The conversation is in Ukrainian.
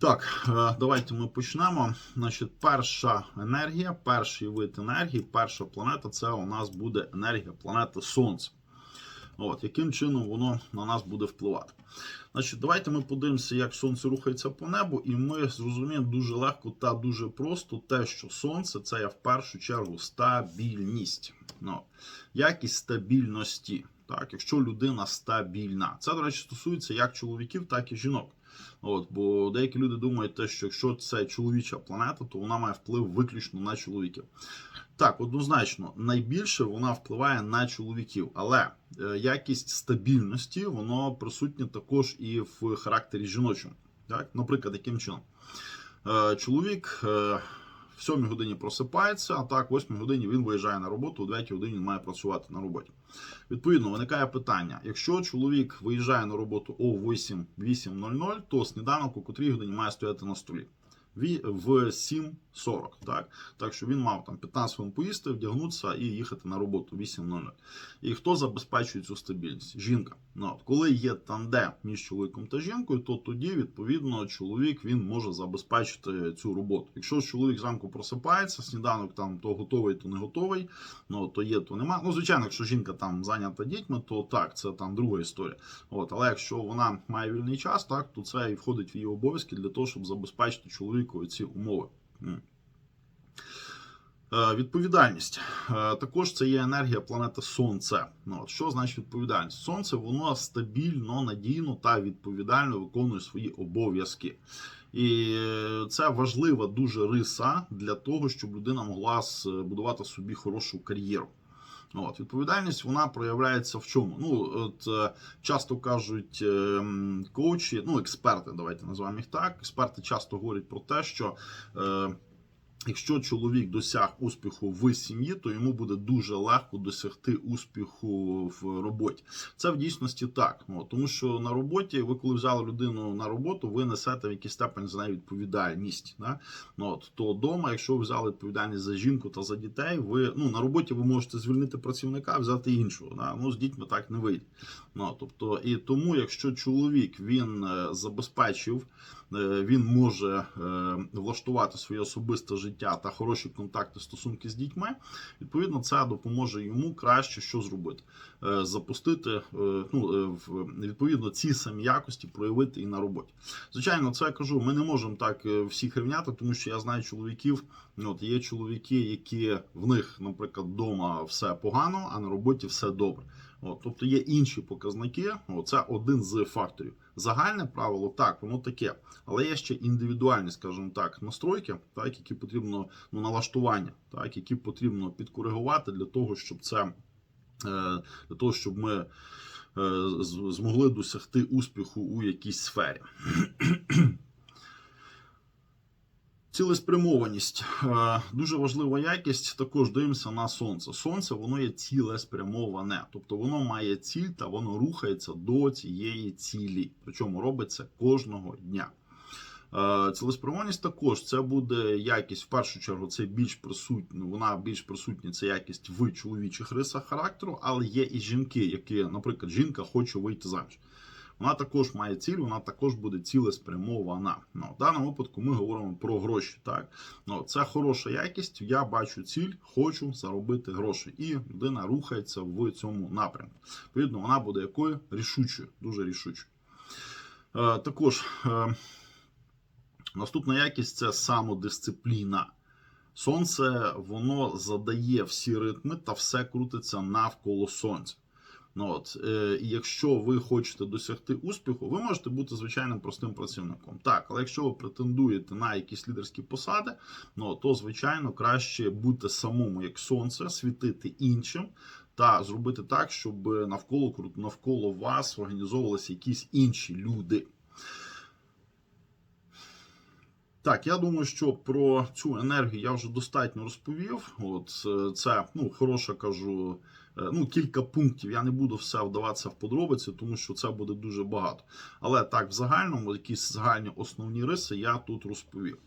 Так, е, давайте ми почнемо. Значить, перша енергія, перший вид енергії, перша планета це у нас буде енергія планети Сонце. От, яким чином воно на нас буде впливати? Значить, давайте ми подивимося, як сонце рухається по небу, і ми зрозуміємо дуже легко та дуже просто те, що сонце це є в першу чергу стабільність. Ну, якість стабільності. Так, якщо людина стабільна, це, до речі, стосується як чоловіків, так і жінок. От, бо деякі люди думають, те, що якщо це чоловіча планета, то вона має вплив виключно на чоловіків. Так, однозначно, найбільше вона впливає на чоловіків, але е, якість стабільності воно присутнє також і в характері жіночому. Так, наприклад, яким чином? Е, чоловік. В 7 годині просипається, а так, в 8 годині він виїжджає на роботу, о 9 годині він має працювати на роботі. Відповідно, виникає питання: якщо чоловік виїжджає на роботу о 8 8.00, то сніданок о котрій годині має стояти на столі. В 7.40, так? Так що він мав там 15 хвилин поїсти, вдягнутися і їхати на роботу 8.00. І хто забезпечує цю стабільність? Жінка. Ну, от, коли є тандем між чоловіком та жінкою, то тоді, відповідно, чоловік він може забезпечити цю роботу. Якщо чоловік зранку просипається, сніданок там то готовий, то не готовий, ну то є, то нема. Ну, звичайно, якщо жінка там зайнята дітьми, то так, це там друга історія. От, але якщо вона має вільний час, так то це і входить в її обов'язки для того, щоб забезпечити чоловіку ці умови. Е, Відповідальність Е, також це є енергія планети Сонце. Ну, от, що значить відповідальність? Сонце воно стабільно, надійно та відповідально виконує свої обов'язки. І це важлива дуже риса для того, щоб людина могла збудувати собі хорошу кар'єру. От, відповідальність вона проявляється в чому? Ну, от е, часто кажуть е, коучі, ну, експерти, давайте називаємо їх так. Експерти часто говорять про те, що е, якщо чоловік досяг успіху в сім'ї, то йому буде дуже легко досягти успіху в роботі. Це в дійсності так. Ну, тому що на роботі, ви коли взяли людину на роботу, ви несете в якийсь степень за неї відповідальність. Да? Ну, от, то вдома, якщо ви взяли відповідальність за жінку та за дітей, ви ну на роботі ви можете звільнити працівника, взяти іншого. Да? Ну з дітьми так не вийде. Ну тобто, і тому, якщо чоловік він е, забезпечив, е, він може е, влаштувати своє особисте життя та хороші контакти, стосунки з дітьми. Відповідно, це допоможе йому краще що зробити. Е, Запустити е, ну, е, відповідно ці самі якості проявити і на роботі. Звичайно, це я кажу. Ми не можемо так всіх рівняти, тому що я знаю чоловіків. ну, От є чоловіки, які в них, наприклад, вдома все погано, а на роботі все добре. От, тобто є інші показники. От, це один з факторів. Загальне правило так, воно таке, але є ще індивідуальні, скажімо так, настройки, так, які потрібно ну, налаштування, так, які потрібно підкоригувати для того, щоб це е, для того, щоб ми е, змогли досягти успіху у якійсь сфері. Цілеспрямованість Е, дуже важлива якість. Також дивимося на сонце. Сонце воно є цілеспрямоване, тобто воно має ціль та воно рухається до цієї цілі. Причому робиться кожного дня. Е, Цілеспрямованість також це буде якість. В першу чергу це більш присутня. Вона більш присутня. Це якість в чоловічих рисах характеру, але є і жінки, які, наприклад, жінка хоче вийти заміж. Вона також має ціль, вона також буде цілеспрямована. Ну, в даному випадку ми говоримо про гроші. Так, ну це хороша якість. Я бачу ціль, хочу заробити гроші, і людина рухається в цьому напрямку. Відповідно, вона буде якою рішучою, дуже рішучою. Е, також е, наступна якість це самодисципліна. Сонце воно задає всі ритми та все крутиться навколо сонця. Ну, от, е, якщо ви хочете досягти успіху, ви можете бути звичайним простим працівником. Так, але якщо ви претендуєте на якісь лідерські посади, ну то звичайно краще бути самому як сонце, світити іншим. Та зробити так, щоб навколо навколо вас організовувалися якісь інші люди. Так, я думаю, що про цю енергію я вже достатньо розповів. От е, це ну хороша кажу. Е, Ну, кілька пунктів. Я не буду все вдаватися в подробиці, тому що це буде дуже багато. Але так, в загальному, якісь загальні основні риси я тут розповів.